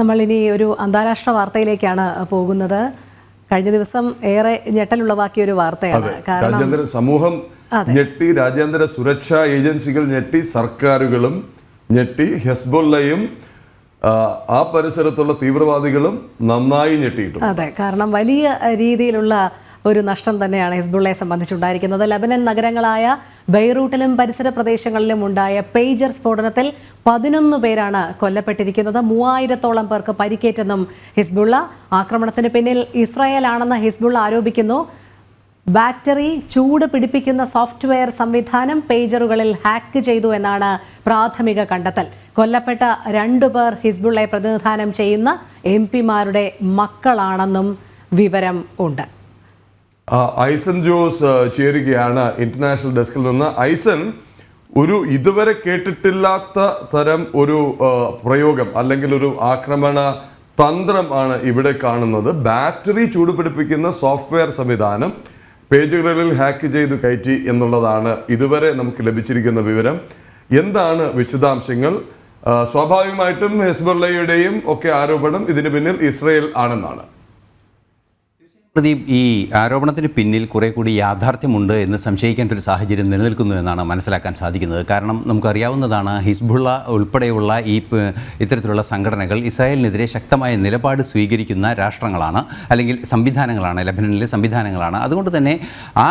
നമ്മൾ ഇനി ഒരു അന്താരാഷ്ട്ര വാർത്തയിലേക്കാണ് പോകുന്നത്. കഴിഞ്ഞ ദിവസം ഏറെ ഞെട്ടലുളവാക്കിയ ഒരു വാർത്തയാണ്. രാജ്യാന്തര സമൂഹം ഞെട്ടി രാജ്യാന്തര സുരക്ഷാ ഏജൻസികൾ ഞെട്ടി സർക്കാരുകളും ഞെട്ടി ഹെസ്ബുള്ളയും ആ പരിസരത്തുള്ള തീവ്രവാദികളും നന്നായി ഞെട്ടിയിട്ടുണ്ട്. അതെ. കാരണം വലിയ രീതിയിലുള്ള ഒരു നഷ്ടം തന്നെയാണ് ഹിസ്ബുള്ളയെ സംബന്ധിച്ചുണ്ടായിരിക്കുന്നത്. ലബനൻ നഗരങ്ങളായ ബെയ്റൂട്ടിലും പരിസര പ്രദേശങ്ങളിലും ഉണ്ടായ പേജർ സ്ഫോടനത്തിൽ പതിനൊന്ന് പേരാണ് കൊല്ലപ്പെട്ടിരിക്കുന്നത്. മൂവായിരത്തോളം പേർക്ക് പരിക്കേറ്റെന്നും ഹിസ്ബുള്ള ആക്രമണത്തിന് പിന്നിൽ ഇസ്രായേൽ ഇസ്രായേലാണെന്ന് ഹിസ്ബുള്ള ആരോപിക്കുന്നു. ബാറ്ററി ചൂട് പിടിപ്പിക്കുന്ന സോഫ്റ്റ്വെയർ സംവിധാനം പേജറുകളിൽ ഹാക്ക് ചെയ്തു എന്നാണ് പ്രാഥമിക കണ്ടെത്തൽ. കൊല്ലപ്പെട്ട രണ്ടു പേർ ഹിസ്ബുള്ളയെ പ്രതിനിധാനം ചെയ്യുന്ന എം പിമാരുടെ മക്കളാണെന്നും വിവരം ഉണ്ട്. ഐസൻ ജോസ് ചേരുകയാണ് ഇന്റർനാഷണൽ ഡെസ്കിൽ നിന്ന്. ഐസൻ ഒരു ഇതുവരെ കേട്ടിട്ടില്ലാത്ത തരം ഒരു പ്രയോഗം അല്ലെങ്കിൽ ഒരു ആക്രമണ തന്ത്രം ആണ് ഇവിടെ കാണുന്നത്. ബാറ്ററി ചൂടുപിടിപ്പിക്കുന്ന സോഫ്റ്റ്വെയർ സംവിധാനം പേജുകളിൽ ഹാക്ക് ചെയ്ത് കയറ്റി എന്നുള്ളതാണ് ഇതുവരെ നമുക്ക് ലഭിച്ചിരിക്കുന്ന വിവരം. എന്താണ് വിശദാംശങ്ങൾ? സ്വാഭാവികമായിട്ടും ഹെസ്ബുള്ളയുടെയും ഒക്കെ ആരോപണം ഇതിന് പിന്നിൽ ഇസ്രയേൽ ആണെന്നാണ്. പ്രദീപ് ഈ ആരോപണത്തിന് പിന്നിൽ കുറെ കൂടി യാഥാർത്ഥ്യമുണ്ട് എന്ന് സംശയിക്കേണ്ട ഒരു സാഹചര്യം നിലനിൽക്കുന്നു എന്നാണ് മനസ്സിലാക്കാൻ സാധിക്കുന്നത്. കാരണം നമുക്കറിയാവുന്നതാണ് ഹിസ്ബുള്ള ഉൾപ്പെടെയുള്ള ഈ ഇത്തരത്തിലുള്ള സംഘടനകൾ ഇസ്രായേലിനെതിരെ ശക്തമായ നിലപാട് സ്വീകരിക്കുന്ന രാഷ്ട്രങ്ങളാണ് അല്ലെങ്കിൽ സംവിധാനങ്ങളാണ് ലബനനിലെ സംവിധാനങ്ങളാണ്. അതുകൊണ്ട് തന്നെ ആ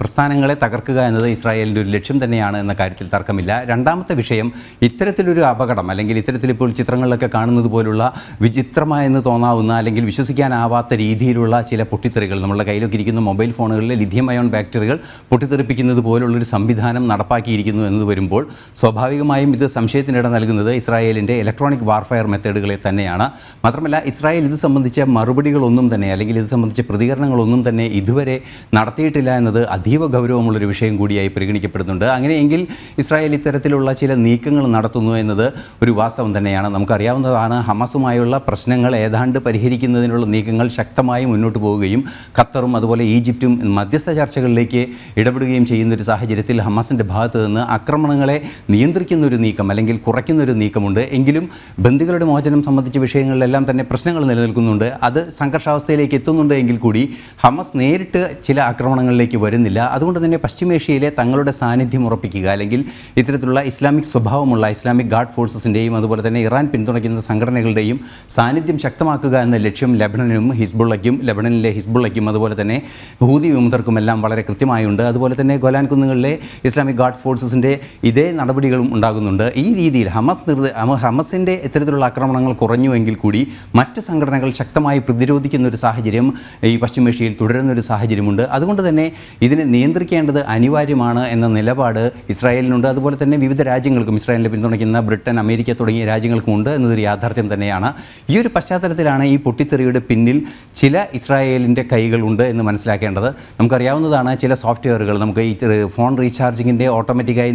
പ്രസ്ഥാനങ്ങളെ തകർക്കുക എന്നത് ഇസ്രായേലിന്റെ ഒരു ലക്ഷ്യം തന്നെയാണ് എന്ന കാര്യത്തിൽ തർക്കമില്ല. രണ്ടാമത്തെ വിഷയം ഇത്തരത്തിലൊരു അപകടം അല്ലെങ്കിൽ ഇത്തരത്തിലിപ്പോൾ ചിത്രങ്ങളിലൊക്കെ കാണുന്നത് പോലുള്ള വിചിത്രമായെന്ന് തോന്നാവുന്ന അല്ലെങ്കിൽ വിശ്വസിക്കാനാവാത്ത രീതിയിലുള്ള ചില പൊട്ടിത്തെറികൾ. നമ്മളുടെ കയ്യിലൊക്കെ ഇരിക്കുന്ന മൊബൈൽ ഫോണുകളിലെ ലിഥിയം അയോൺ ബാക്ടറികൾ പൊട്ടിത്തെറിപ്പിക്കുന്നത് പോലുള്ളൊരു സംവിധാനം നടപ്പാക്കിയിരിക്കുന്നു എന്ന് വരുമ്പോൾ സ്വാഭാവികമായും ഇത് സംശയത്തിനിട നൽകുന്നത് ഇസ്രായേലിന്റെ ഇലക്ട്രോണിക് വാർഫെയർ മെത്തേഡുകളെ തന്നെയാണ്. മാത്രമല്ല ഇസ്രായേൽ ഇത് സംബന്ധിച്ച മറുപടികളൊന്നും തന്നെ അല്ലെങ്കിൽ ഇത് സംബന്ധിച്ച പ്രതികരണങ്ങളൊന്നും തന്നെ ഇതുവരെ നടത്തിയിട്ടില്ല എന്നത് അതീവ ഗൗരവമുള്ളൊരു വിഷയം കൂടിയായി പരിഗണിക്കപ്പെടുന്നുണ്ട്. അങ്ങനെയെങ്കിൽ ഇസ്രായേൽ ഇത്തരത്തിലുള്ള ചില നീക്കങ്ങൾ നടത്തുന്നു എന്നത് ഒരു വാസ്തവം തന്നെയാണ്. നമുക്കറിയാവുന്നതാണ് ഹമാസുമായുള്ള പ്രശ്നങ്ങൾ ഏതാണ്ട് പരിഹരിക്കുന്നതിനുള്ള നീക്കങ്ങൾ ശക്തമായി മുന്നോട്ട് പോവുകയും ഖത്തറും അതുപോലെ ഈജിപ്തും മധ്യസ്ഥ ചർച്ചകളിലേക്ക് ഇടപെടുകയും ചെയ്യുന്ന ഒരു സാഹചര്യത്തിൽ ഹമാസിന്റെ ഭാഗത്ത് നിന്ന് ആക്രമണങ്ങളെ നിയന്ത്രിക്കുന്ന ഒരു നീക്കം അല്ലെങ്കിൽ കുറയ്ക്കുന്ന ഒരു നീക്കമുണ്ട്. എങ്കിലും ബന്ദികളുടെ മോചനം സംബന്ധിച്ച വിഷയങ്ങളിലെല്ലാം തന്നെ പ്രശ്നങ്ങൾ നിലനിൽക്കുന്നുണ്ട്. അത് സംഘർഷാവസ്ഥയിലേക്ക് എത്തുന്നുണ്ട് എങ്കിൽ കൂടി ഹമസ് നേരിട്ട് ചില ആക്രമണങ്ങളിലേക്ക് വരുന്നില്ല. അതുകൊണ്ട് തന്നെ പശ്ചിമേഷ്യയിലെ തങ്ങളുടെ സാന്നിധ്യം ഉറപ്പിക്കുക അല്ലെങ്കിൽ ഇത്തരത്തിലുള്ള ഇസ്ലാമിക് സ്വഭാവമുള്ള ഇസ്ലാമിക് ഗാർഡ് ഫോഴ്സസിന്റെയും അതുപോലെ തന്നെ ഇറാൻ പിന്തുണയ്ക്കുന്ന സംഘടനകളുടെയും സാന്നിധ്യം ശക്തമാക്കുക എന്ന ലക്ഷ്യം ലബനനും ഹിസ്ബുള്ളയ്ക്കും ലബനനിലെ ഹിസ്ബുള്ളയ്ക്കും അതുപോലെ തന്നെ ഹൂതി വിമുഖർക്കും എല്ലാം വളരെ കൃത്യമായുണ്ട്. അതുപോലെ തന്നെ ഗോലാൻ കുന്നുകളിലെ ഇസ്ലാമിക് ഗാർഡ്സ് ഫോഴ്സസിന്റെ ഇതേ നടപടികളും ഉണ്ടാകുന്നുണ്ട്. ഈ രീതിയിൽ ഹമസ് നിർദ്ദ ഹമ- ഹമസിന്റെ ഇത്തരത്തിലുള്ള ആക്രമണങ്ങൾ കുറഞ്ഞുവെങ്കിൽ കൂടി മറ്റ് സംഘടനകൾ ശക്തമായി പ്രതിരോധിക്കുന്ന ഒരു സാഹചര്യം ഈ പശ്ചിമേഷ്യയിൽ തുടരുന്ന ഒരു സാഹചര്യമുണ്ട്. അതുകൊണ്ട് തന്നെ ഇതിനെ നിയന്ത്രിക്കേണ്ടത് അനിവാര്യമാണ് എന്ന നിലപാട് ഇസ്രായേലിനുണ്ട്. അതുപോലെ തന്നെ വിവിധ രാജ്യങ്ങൾക്കും ഇസ്രായേലിനെ പിന്തുണയ്ക്കുന്ന ബ്രിട്ടൻ അമേരിക്ക തുടങ്ങിയ രാജ്യങ്ങൾക്കും ഉണ്ട് എന്നതൊരു യാഥാർത്ഥ്യം തന്നെയാണ്. ഈ ഒരു പശ്ചാത്തലത്തിലാണ് ഈ പൊട്ടിത്തെറിയുടെ പിന്നിൽ ചില ഇസ്രായേലിന്റെ കൈകളുണ്ട് എന്ന് മനസ്സിലാക്കേണ്ടത് നമുക്കറിയാവുന്നതാണ് ചില സോഫ്റ്റ്വെയറുകൾ നമുക്ക് ഈ ഫോൺ റീചാർജിങ്ങിന്റെ ഓട്ടോമാറ്റിക്കായി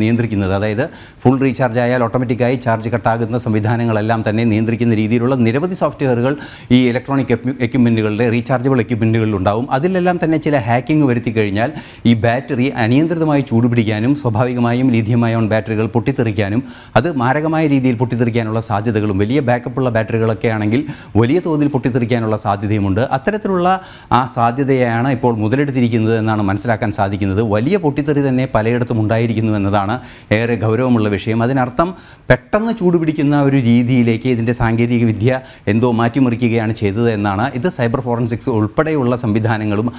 നിയന്ത്രിക്കുന്നത്. അതായത് ഫുൾ റീചാർജ് ആയാൽ ഓട്ടോമാറ്റിക്കായി ചാർജ് കട്ടാകുന്ന സംവിധാനങ്ങളെല്ലാം തന്നെ നിയന്ത്രിക്കുന്ന രീതിയിലുള്ള നിരവധി സോഫ്റ്റ്വെയറുകൾ ഈ ഇലക്ട്രോണിക് എക്യുപ്മെന്റുകളുടെ റീചാർജബിൾ എക്യുപ്മെന്റുകളിൽ ഉണ്ടാവും. അതിലെല്ലാം തന്നെ ചില ഹാക്കിംഗ് വരുത്തി കഴിഞ്ഞാൽ ഈ ബാറ്ററി അനിയന്ത്രിതമായി ചൂടുപിടിക്കാനും സ്വാഭാവികമായും ലിഥിയം അയോൺ ബാറ്ററികൾ പൊട്ടിത്തെറിക്കാനും അത് മാരകമായ രീതിയിൽ പൊട്ടിത്തെറിക്കാനുള്ള സാധ്യതകളും വലിയ ബാക്കപ്പുള്ള ബാറ്ററികളൊക്കെ ആണെങ്കിൽ വലിയ തോതിൽ പൊട്ടിത്തെറിക്കാനുള്ള സാധ്യതയുമുണ്ട്. അത്തരത്തിലുള്ള ആ സാധ്യതയാണ് ഇപ്പോൾ മുതലെടുത്തിരിക്കുന്നത് എന്നാണ് മനസ്സിലാക്കാൻ സാധിക്കുന്നത്. വലിയ പൊട്ടിത്തെറി തന്നെ പലയിടത്തും ഉണ്ടായിരിക്കുന്നു എന്നതാണ് ഏറെ ഗൗരവമുള്ള വിഷയം. അതിനർത്ഥം പെട്ടെന്ന് ചൂടുപിടിക്കുന്ന ഒരു രീതിയിലേക്ക് ഇതിന്റെ സാങ്കേതിക വിദ്യ എന്തോ മാറ്റിമറിക്കുകയാണ് ചെയ്തത് എന്നാണ്. ഇത് സൈബർ ഫോറൻസിക്സ് ഉൾപ്പെടെയുള്ള സംവിധാനങ്ങളും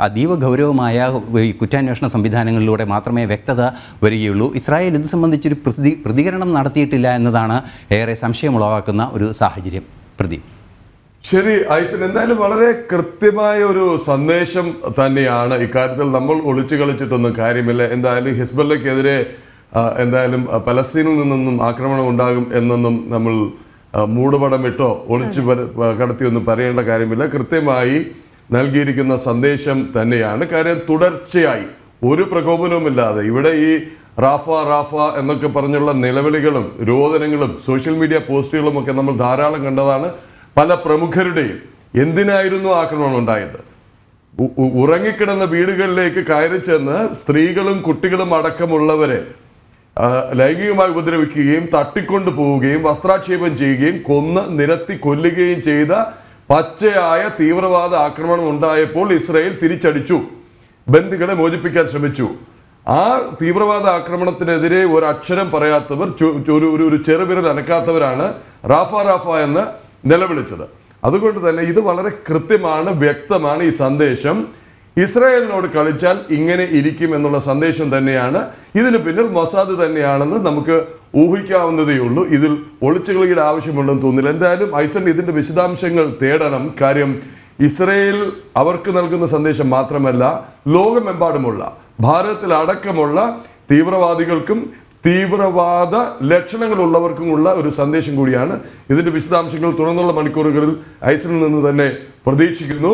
അതീവ ഗൗരവമായ കുറ്റാന്വേഷണ സംവിധാനങ്ങളിലൂടെ മാത്രമേ വ്യക്തത വരികയുള്ളൂ. ഇസ്രായേൽ ഇത് സംബന്ധിച്ചൊരു പ്രതി പ്രതികരണം നടത്തിയിട്ടില്ല എന്നതാണ് ഏറെ സംശയമുളവാക്കുന്ന ഒരു സാഹചര്യം. പ്രദീപ്. ശരി ഐസൻ എന്തായാലും വളരെ കൃത്യമായ ഒരു സന്ദേശം തന്നെയാണ്. ഇക്കാര്യത്തിൽ നമ്മൾ ഒളിച്ചു കളിച്ചിട്ടൊന്നും കാര്യമില്ല. എന്തായാലും ഹിസ്ബല്ലയ്ക്കെതിരെ ആ, എന്തായാലും പലസ്തീനിൽ നിന്നൊന്നും ആക്രമണം ഉണ്ടാകും എന്നൊന്നും നമ്മൾ മൂടുപടമിട്ടോ ഒളിച്ചു കടത്തിയൊന്നും പറയേണ്ട കാര്യമില്ല. കൃത്യമായി നൽകിയിരിക്കുന്ന സന്ദേശം തന്നെയാണ്. കാര്യം തുടർച്ചയായി ഒരു പ്രകോപനവുമില്ലാതെ ഇവിടെ ഈ റാഫ റാഫ എന്നൊക്കെ പറഞ്ഞുള്ള നിലവിളികളും രോദനങ്ങളും സോഷ്യൽ മീഡിയ പോസ്റ്റുകളും ഒക്കെ നമ്മൾ ധാരാളം കണ്ടതാണ്. പല പ്രമുഖരുടെയും എന്തിനായിരുന്നു ആക്രമണം ഉണ്ടായത്? ഉറങ്ങിക്കിടന്ന വീടുകളിലേക്ക് കയറി ചെന്ന് സ്ത്രീകളും കുട്ടികളും അടക്കമുള്ളവരെ ലൈംഗികമായി ഉപദ്രവിക്കുകയും തട്ടിക്കൊണ്ടു പോവുകയും വസ്ത്രാക്ഷേപം ചെയ്യുകയും കൊന്ന് നിരത്തി കൊല്ലുകയും ചെയ്ത പച്ചയായ തീവ്രവാദ ആക്രമണം ഉണ്ടായപ്പോൾ ഇസ്രയേൽ തിരിച്ചടിച്ചു. ബന്ധുക്കളെ മോചിപ്പിക്കാൻ ശ്രമിച്ചു. ആ തീവ്രവാദ ആക്രമണത്തിനെതിരെ ഒരു അക്ഷരം പറയാത്തവർ ഒരു- ഒരു ചെറുവിരൽ അനക്കാത്തവരാണ്. റാഫ റാഫ എന്ന് നിലവിളിച്ചത്. അതുകൊണ്ട് തന്നെ ഇത് വളരെ കൃത്യമാണ് വ്യക്തമാണ് ഈ സന്ദേശം. ഇസ്രായേലിനോട് കളിച്ചാൽ ഇങ്ങനെ ഇരിക്കും എന്നുള്ള സന്ദേശം തന്നെയാണ്. ഇതിന് പിന്നിൽ മൊസാദ് തന്നെയാണെന്ന് നമുക്ക് ഊഹിക്കാവുന്നതേ ഉള്ളൂ. ഇതിൽ ഒളിച്ചുകളിയുടെ ആവശ്യമുണ്ടെന്ന് തോന്നില്ല എന്തായാലും ഐസൻ ഇതിന്റെ വിശദാംശങ്ങൾ തേടണം. കാര്യം ഇസ്രയേൽ അവർക്ക് നൽകുന്ന സന്ദേശം മാത്രമല്ല ലോകമെമ്പാടുമുള്ള ഭാരതത്തിൽ അടക്കമുള്ള തീവ്രവാദികൾക്കും തീവ്രവാദ ലക്ഷണങ്ങളുള്ളവർക്കുമുള്ള ഒരു സന്ദേശം കൂടിയാണ്. ഇതിന്റെ വിശദാംശങ്ങൾ തുടർന്നുള്ള മണിക്കൂറുകളിൽ ഐസിൽ നിന്ന് തന്നെ പ്രതീക്ഷിക്കുന്നു.